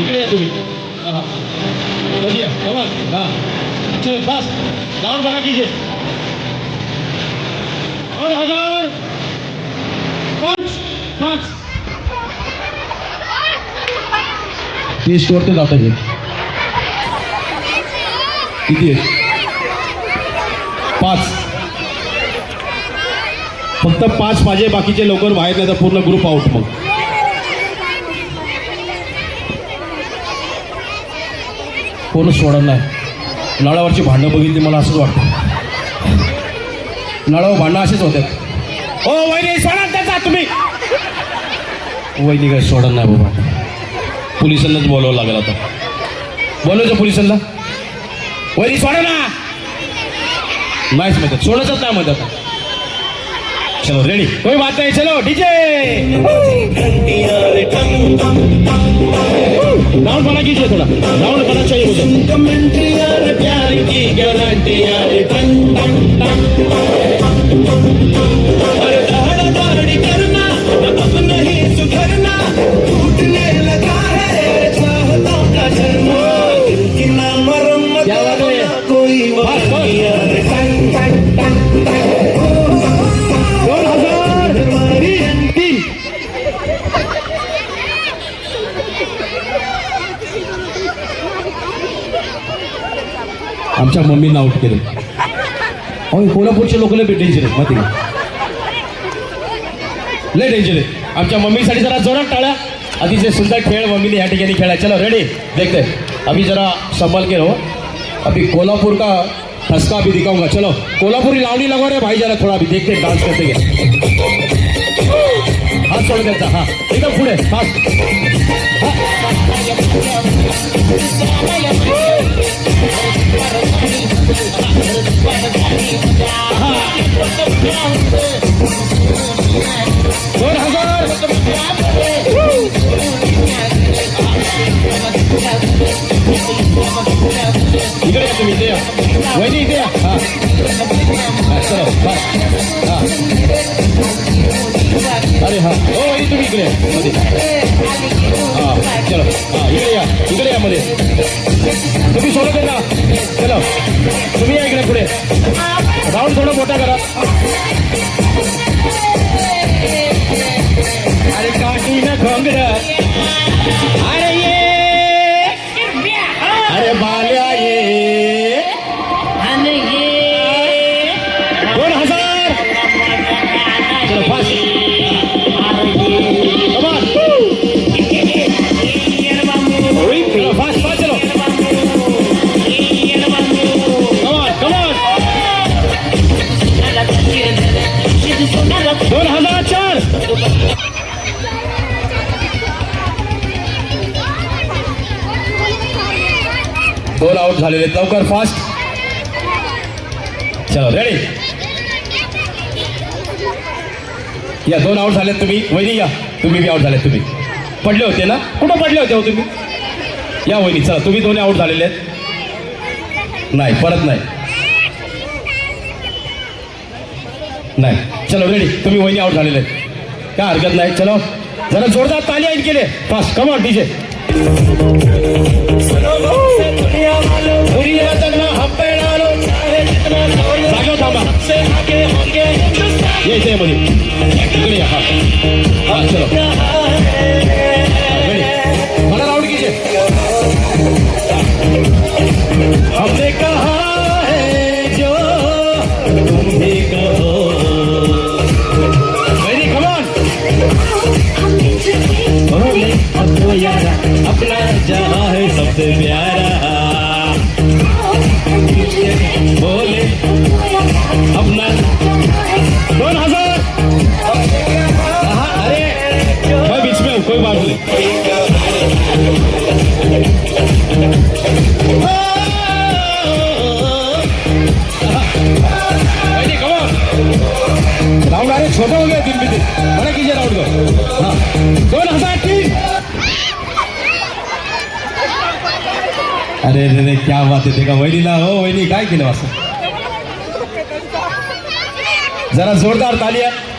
इकडे या तुम्ही. हा, हा. कधी या? कमल हा. चल बस. जाऊन बघा कीजिए और हजार पाच पाच तीस वरती जातं हे किती आहे? पाच. फक्त पाच पाहिजे बाकीचे लवकर बाहेर नाही तर पूर्ण ग्रुप आउट मग. कोणच सोडत नाही. नळावरची भांडणं बघितली मला असंच वाटतं. नळावर भांडणं असेच होते. ओ वहिनी सोडा त्याचा तुम्ही. वहिनी काय सोडत नाही बाबा. पोलिसांनाच बोलावं लागेल आता. बोलायचं पोलिसांना? वहिनी सोडा ना. नाहीच म्हणतात सोडतच नाही म्हणतात चलो रेडी कोई बात नाही. चलो डीजे राउंड बना कीजिए थोड़ा. राउंड बना चाहिए मुझे आमच्या मम्मीनं आउट केलं. अहो कोल्हापूरचे लोक लय डेंजर आहेत माहिती का? लय डेंजर आहेत. आमच्या मम्मीसाठी जरा जोरात टाळ्या. अतिशय सुंदर खेळ मम्मीने या ठिकाणी खेळा चला रेडी देखते. अभी जरा संभाल के रहो. अभी कोल्हापुर का ठसका भी दिखाऊंगा. चलो कोल्हापुरी लावणी लगवा रे भाई जरा थोड़ा अभी. देखते डान्स करते गए हात सोड द्यायचा हा. एकदम पुढे हा. इकडे या तुम्ही इथे या. वहिनी इथे या हा हा, चलो बस हा अरे हा हो वहिनी तुम्ही इकडे मध्ये हा चलो. हा इकडे या इकडे या मध्ये. तुम्ही सोडत आहे ना चलो तुम्ही या इकडे पुढे राऊंड थोडं मोठा करा अरे काठी न घोंगड आउट झालेले आहेत. लवकर फास्ट चलो रेडी या दोन आउट झालेत तुम्ही. वहिनी या. तुम्ही बी आउट झालेत तुम्ही. पडले होते ना? कुठं पडले होते हो तुम्ही? या वहिनी चला. तुम्ही दोन्ही आउट झालेले आहेत. नाही परत नाही. नाही. चलो रेडी तुम्ही वहिनी आउट झालेले आहेत. काय हरकत नाही. चलो. जरा जोरदार ताली ऐन केले. फास्ट कमॉन डीजे जागेवर थांबा ये इथे मध्ये इकडे या हा हा चलो छोटा हो गया दिन भी दिन बड़ा कीजिए राउंड को हाँ. दोन हजार तीन. अरे अरे रे क्या बात आहे. ते का वहिनीला? हो वहिनी काय केलं असं? जरा जोरदार ताली आहे